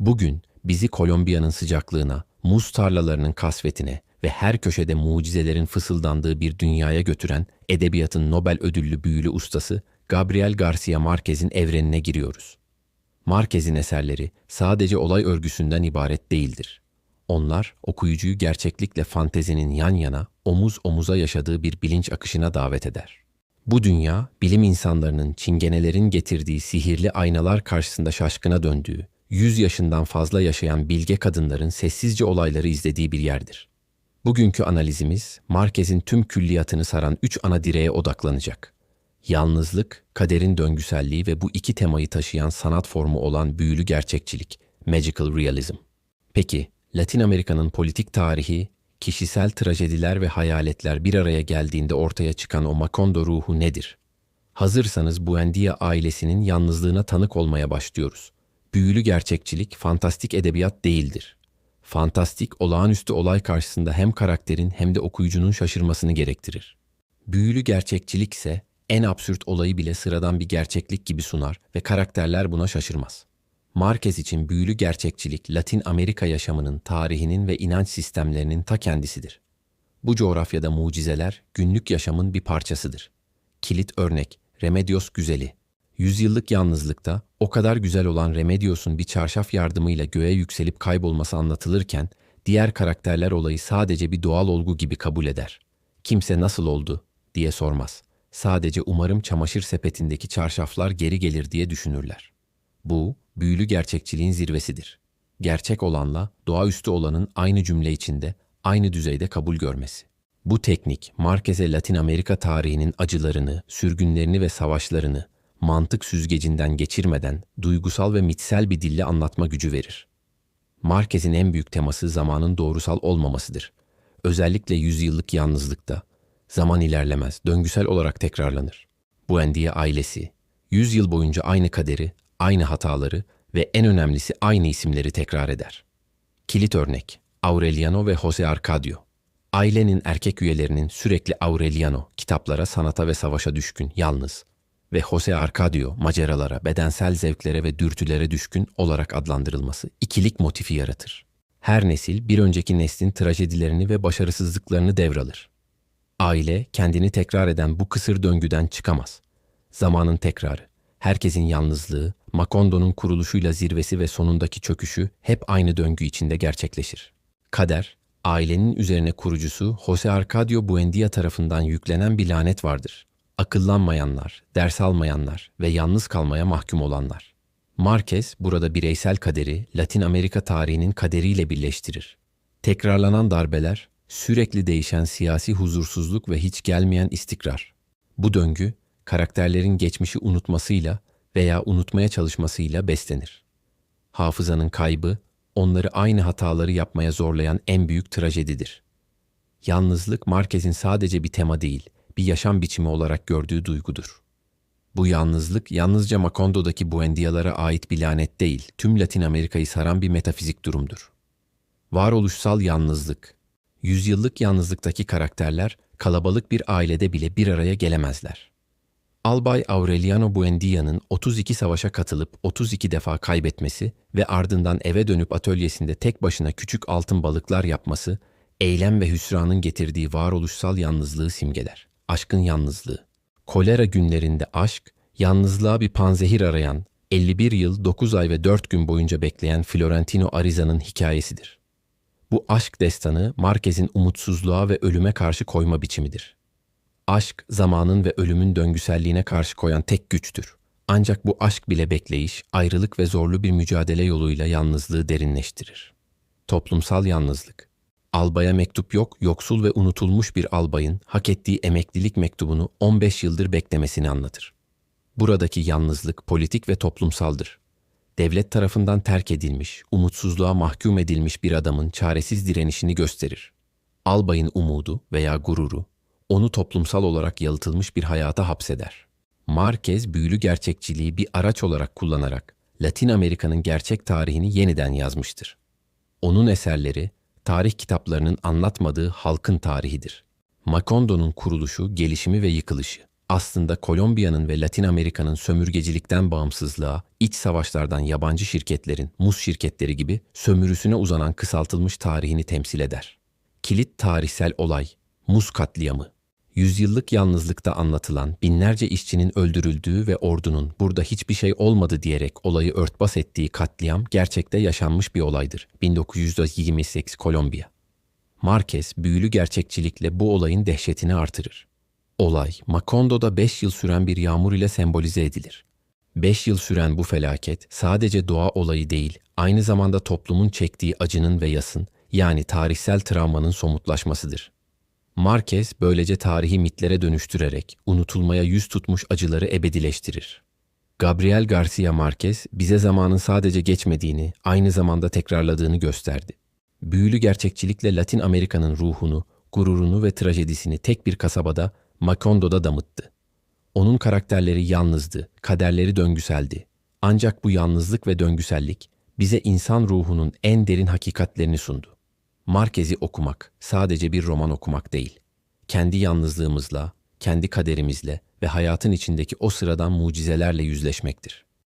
Bugün bizi Kolombiya'nın sıcaklığına, muz tarlalarının kasvetine ve her köşede mucizelerin fısıldandığı bir dünyaya götüren edebiyatın Nobel ödüllü büyülü ustası Gabriel Garcia Marquez'in evrenine giriyoruz. Marquez'in eserleri sadece olay örgüsünden ibaret değildir. Onlar okuyucuyu gerçeklikle fantezinin yan yana, omuz omuza yaşadığı bir bilinç akışına davet eder. Bu dünya, bilim insanlarının çingenelerin getirdiği sihirli aynalar karşısında şaşkına döndüğü, yüz yaşından fazla yaşayan bilge kadınların sessizce olayları izlediği bir yerdir. Bugünkü analizimiz, Marquez'in tüm külliyatını saran üç ana direğe odaklanacak. Yalnızlık, kaderin döngüselliği ve bu iki temayı taşıyan sanat formu olan büyülü gerçekçilik, magical realism. Peki, Latin Amerika'nın politik tarihi, kişisel trajediler ve hayaletler bir araya geldiğinde ortaya çıkan o Macondo ruhu nedir? Hazırsanız Buendia ailesinin yalnızlığına tanık olmaya başlıyoruz. Büyülü gerçekçilik fantastik edebiyat değildir. Fantastik, olağanüstü olay karşısında hem karakterin hem de okuyucunun şaşırmasını gerektirir. Büyülü gerçekçilik ise en absürt olayı bile sıradan bir gerçeklik gibi sunar ve karakterler buna şaşırmaz. Marquez için büyülü gerçekçilik Latin Amerika yaşamının, tarihinin ve inanç sistemlerinin ta kendisidir. Bu coğrafyada mucizeler günlük yaşamın bir parçasıdır. Kilit örnek Remedios güzeli. Yüzyıllık yalnızlıkta o kadar güzel olan Remedios'un bir çarşaf yardımıyla göğe yükselip kaybolması anlatılırken diğer karakterler olayı sadece bir doğal olgu gibi kabul eder. Kimse nasıl oldu diye sormaz. Sadece umarım çamaşır sepetindeki çarşaflar geri gelir diye düşünürler. Bu, büyülü gerçekçiliğin zirvesidir. Gerçek olanla doğaüstü olanın aynı cümle içinde, aynı düzeyde kabul görmesi. Bu teknik, Marquez'e Latin Amerika tarihinin acılarını, sürgünlerini ve savaşlarını mantık süzgecinden geçirmeden duygusal ve mitsel bir dille anlatma gücü verir. Marquez'in en büyük teması zamanın doğrusal olmamasıdır. Özellikle yüzyıllık yalnızlıkta, zaman ilerlemez, döngüsel olarak tekrarlanır. Buendia ailesi, yüz yıl boyunca aynı kaderi, aynı hataları ve en önemlisi aynı isimleri tekrar eder. Kilit örnek Aureliano ve Jose Arcadio. Ailenin erkek üyelerinin sürekli Aureliano kitaplara, sanata ve savaşa düşkün, yalnız ve Jose Arcadio maceralara, bedensel zevklere ve dürtülere düşkün olarak adlandırılması ikilik motifi yaratır. Her nesil bir önceki neslin trajedilerini ve başarısızlıklarını devralır. Aile kendini tekrar eden bu kısır döngüden çıkamaz. Zamanın tekrarı, herkesin yalnızlığı, Makondo'nun kuruluşuyla zirvesi ve sonundaki çöküşü hep aynı döngü içinde gerçekleşir. Kader, ailenin üzerine kurucusu Jose Arcadio Buendia tarafından yüklenen bir lanet vardır. Akıllanmayanlar, ders almayanlar ve yalnız kalmaya mahkum olanlar. Marquez burada bireysel kaderi Latin Amerika tarihinin kaderiyle birleştirir. Tekrarlanan darbeler, sürekli değişen siyasi huzursuzluk ve hiç gelmeyen istikrar. Bu döngü, karakterlerin geçmişi unutmasıyla veya unutmaya çalışmasıyla beslenir. Hafızanın kaybı, onları aynı hataları yapmaya zorlayan en büyük trajedidir. Yalnızlık Marquez'in sadece bir tema değil, bir yaşam biçimi olarak gördüğü duygudur. Bu yalnızlık yalnızca Macondo'daki Buendia'lara ait bir lanet değil, tüm Latin Amerika'yı saran bir metafizik durumdur. Varoluşsal yalnızlık. Yüzyıllık yalnızlıktaki karakterler kalabalık bir ailede bile bir araya gelemezler. Albay Aureliano Buendia'nın 32 savaşa katılıp 32 defa kaybetmesi ve ardından eve dönüp atölyesinde tek başına küçük altın balıklar yapması, eylem ve hüsranın getirdiği varoluşsal yalnızlığı simgeler. Aşkın yalnızlığı. Kolera günlerinde aşk, yalnızlığa bir panzehir arayan, 51 yıl 9 ay ve 4 gün boyunca bekleyen Florentino Ariza'nın hikayesidir. Bu aşk destanı Marquez'in umutsuzluğa ve ölüme karşı koyma biçimidir. Aşk, zamanın ve ölümün döngüselliğine karşı koyan tek güçtür. Ancak bu aşk bile bekleyiş, ayrılık ve zorlu bir mücadele yoluyla yalnızlığı derinleştirir. Toplumsal yalnızlık. Albaya mektup yok, yoksul ve unutulmuş bir albayın hak ettiği emeklilik mektubunu 15 yıldır beklemesini anlatır. Buradaki yalnızlık politik ve toplumsaldır. Devlet tarafından terk edilmiş, umutsuzluğa mahkum edilmiş bir adamın çaresiz direnişini gösterir. Albayın umudu veya gururu onu toplumsal olarak yalıtılmış bir hayata hapseder. Marquez büyülü gerçekçiliği bir araç olarak kullanarak Latin Amerika'nın gerçek tarihini yeniden yazmıştır. Onun eserleri tarih kitaplarının anlatmadığı halkın tarihidir. Macondo'nun kuruluşu, gelişimi ve yıkılışı, aslında Kolombiya'nın ve Latin Amerika'nın sömürgecilikten bağımsızlığa, iç savaşlardan yabancı şirketlerin, muz şirketleri gibi sömürüsüne uzanan kısaltılmış tarihini temsil eder. Kilit tarihsel olay, muz katliamı. Yüzyıllık yalnızlıkta anlatılan binlerce işçinin öldürüldüğü ve ordunun burada hiçbir şey olmadı diyerek olayı örtbas ettiği katliam gerçekte yaşanmış bir olaydır. 1928 Kolombiya. Marquez büyülü gerçekçilikle bu olayın dehşetini artırır. Olay, Makondo'da 5 yıl süren bir yağmur ile sembolize edilir. 5 yıl süren bu felaket sadece doğa olayı değil, aynı zamanda toplumun çektiği acının ve yasın, yani tarihsel travmanın somutlaşmasıdır. Marquez böylece tarihi mitlere dönüştürerek unutulmaya yüz tutmuş acıları ebedileştirir. Gabriel Garcia Marquez bize zamanın sadece geçmediğini, aynı zamanda tekrarladığını gösterdi. Büyülü gerçekçilikle Latin Amerika'nın ruhunu, gururunu ve trajedisini tek bir kasabada, Macondo'da damıttı. Onun karakterleri yalnızdı, kaderleri döngüseldi. Ancak bu yalnızlık ve döngüsellik bize insan ruhunun en derin hakikatlerini sundu. Marquez'i okumak sadece bir roman okumak değil. Kendi yalnızlığımızla, kendi kaderimizle ve hayatın içindeki o sıradan mucizelerle yüzleşmektir.